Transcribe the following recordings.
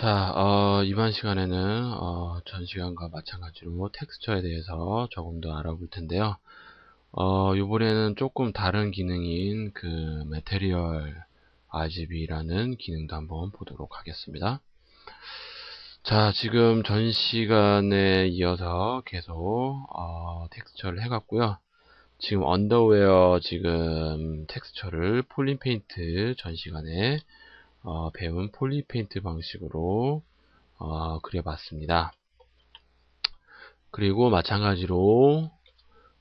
자, 어, 이번 시간에는 어, 전 시간과 마찬가지로 텍스처에 대해서 조금 더 알아볼 텐데요. 어, 이번에는 조금 다른 기능인 그 메테리얼 RGB라는 기능도 한번 보도록 하겠습니다. 자, 지금 전 시간에 이어서 계속 어, 텍스처를 해갔고요. 지금 언더웨어 지금 텍스처를 폴린 페인트 전 시간에 어, 배운 폴리페인트 방식으로 어, 그려봤습니다. 그리고 마찬가지로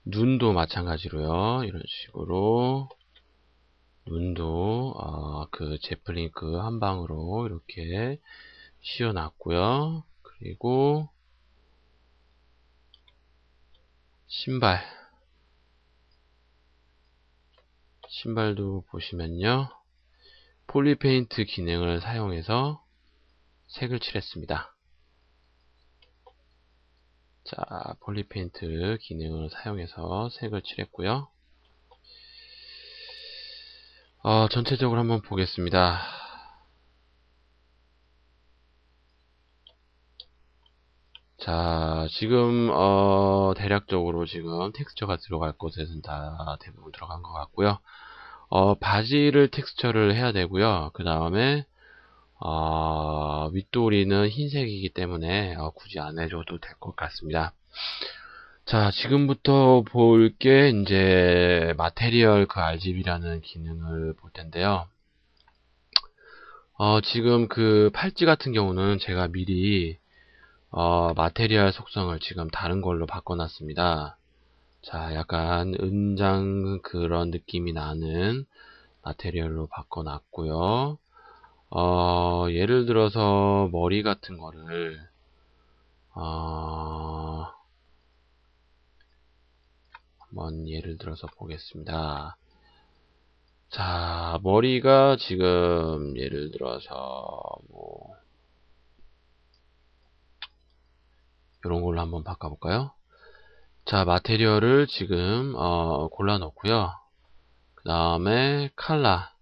눈도 마찬가지로요. 이런 식으로 눈도 어, 그 제플링크 한 방으로 이렇게 씌워놨고요. 그리고 신발 신발도 보시면요. 폴리페인트 기능을 사용해서 색을 칠했습니다. 자, 폴리페인트 기능을 사용해서 색을 칠했고요. 어, 전체적으로 한번 보겠습니다. 자, 지금 어, 대략적으로 지금 텍스처가 들어갈 곳에는 다 대부분 들어간 것 같고요. 어, 바지를 텍스처를 해야 되고요. 그 다음에 어, 윗도리는 흰색이기 때문에 어, 굳이 안 해줘도 될 것 같습니다. 자, 지금부터 볼 게 이제 마테리얼 그 RGB라는 기능을 볼 텐데요. 어, 지금 그 팔찌 같은 경우는 제가 미리 어, 마테리얼 속성을 지금 다른 걸로 바꿔놨습니다. 자, 약간 은장 그런 느낌이 나는 마테리얼로 바꿔놨고요. 어, 예를 들어서 머리 같은 거를 어, 한번 예를 들어서 보겠습니다. 자, 머리가 지금 예를 들어서 뭐 이런 걸로 한번 바꿔볼까요? 자, 마테리얼을 지금 어, 골라 놓고요. 그 다음에 칼라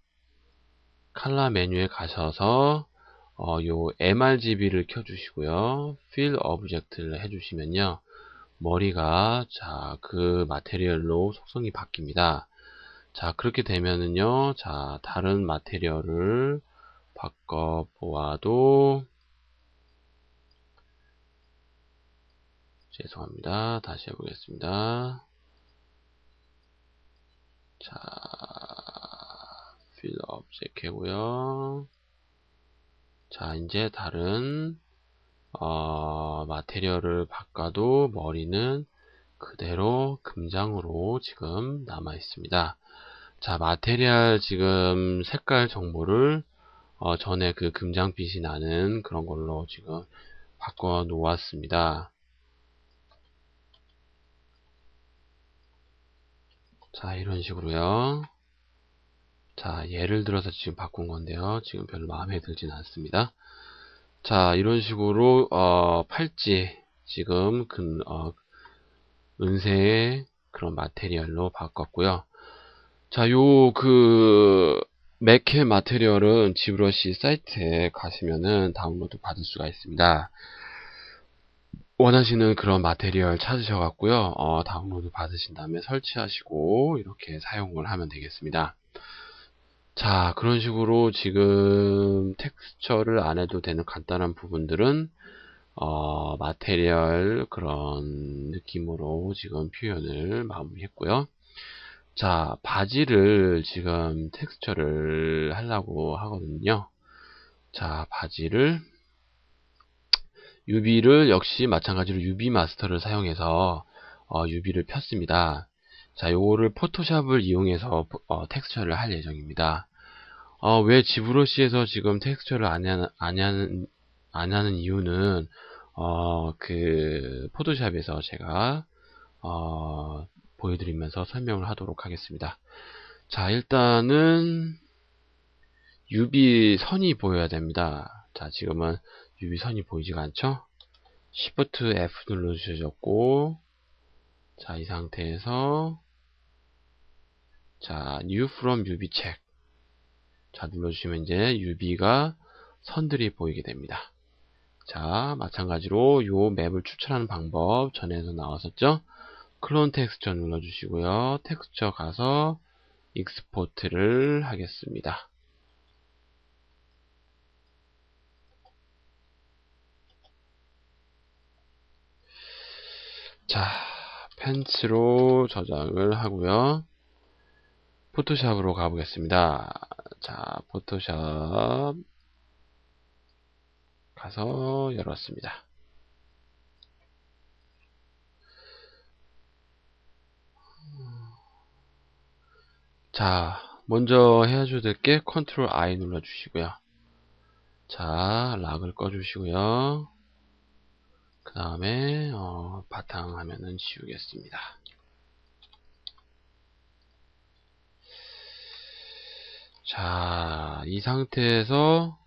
칼라 메뉴에 가셔서 어, 요 MRGB를 켜주시고요. Fill Object를 해주시면요. 머리가 자, 그 마테리얼로 속성이 바뀝니다. 자, 그렇게 되면은요. 자, 다른 마테리얼을 바꿔 보아도 죄송합니다. 다시 해보겠습니다. 자, fill object 해고요. 자, 이제 다른 어, 마테리얼을 바꿔도 머리는 그대로 금장으로 지금 남아 있습니다. 자, 마테리얼 지금 색깔 정보를 어, 전에 그 금장빛이 나는 그런 걸로 지금 바꿔 놓았습니다. 자, 이런 식으로요. 자, 예를 들어서 지금 바꾼 건데요. 지금 별로 마음에 들진 않습니다. 자, 이런 식으로, 어, 팔찌, 지금, 근, 어, 은세의 그런 마테리얼로 바꿨고요. 자, 요, 그, 맥케 마테리얼은 지브러시 사이트에 가시면은 다운로드 받을 수가 있습니다. 원하시는 그런 마테리얼 찾으셔갖고요. 어, 다운로드 받으신 다음에 설치하시고 이렇게 사용을 하면 되겠습니다. 자, 그런 식으로 지금 텍스처를 안 해도 되는 간단한 부분들은 어, 마테리얼 그런 느낌으로 지금 표현을 마무리했고요. 자, 바지를 지금 텍스처를 하려고 하거든요. 자, 바지를 UV를 역시 마찬가지로 UV 마스터를 사용해서 어, UV를 폈습니다. 자, 요거를 포토샵을 이용해서 어, 텍스처를 할 예정입니다. 어, 왜 지브러시에서 지금 텍스처를 안, 하는, 안, 하는, 안 하는 이유는 어, 그 포토샵에서 제가 어, 보여드리면서 설명을 하도록 하겠습니다. 자, 일단은 UV 선이 보여야 됩니다. 자, 지금은 UV 선이 보이지가 않죠? Shift F 눌러주셨고, 자, 이 상태에서, 자, New from UV check. 자, 눌러주시면 이제 UV가 선들이 보이게 됩니다. 자, 마찬가지로 요 맵을 추천하는 방법 전에도 나왔었죠? 클론 텍스처 눌러주시고요. 텍스처 가서 익스포트를 하겠습니다. 자, 펜츠로 저장을 하고요. 포토샵으로 가보겠습니다. 자, 포토샵 가서 열었습니다. 자, 먼저 해야죠 될게 컨트롤 I 눌러주시고요. 자, 락을 꺼주시고요. 그 다음에 어, 바탕 화면은 지우겠습니다. 자, 이 상태에서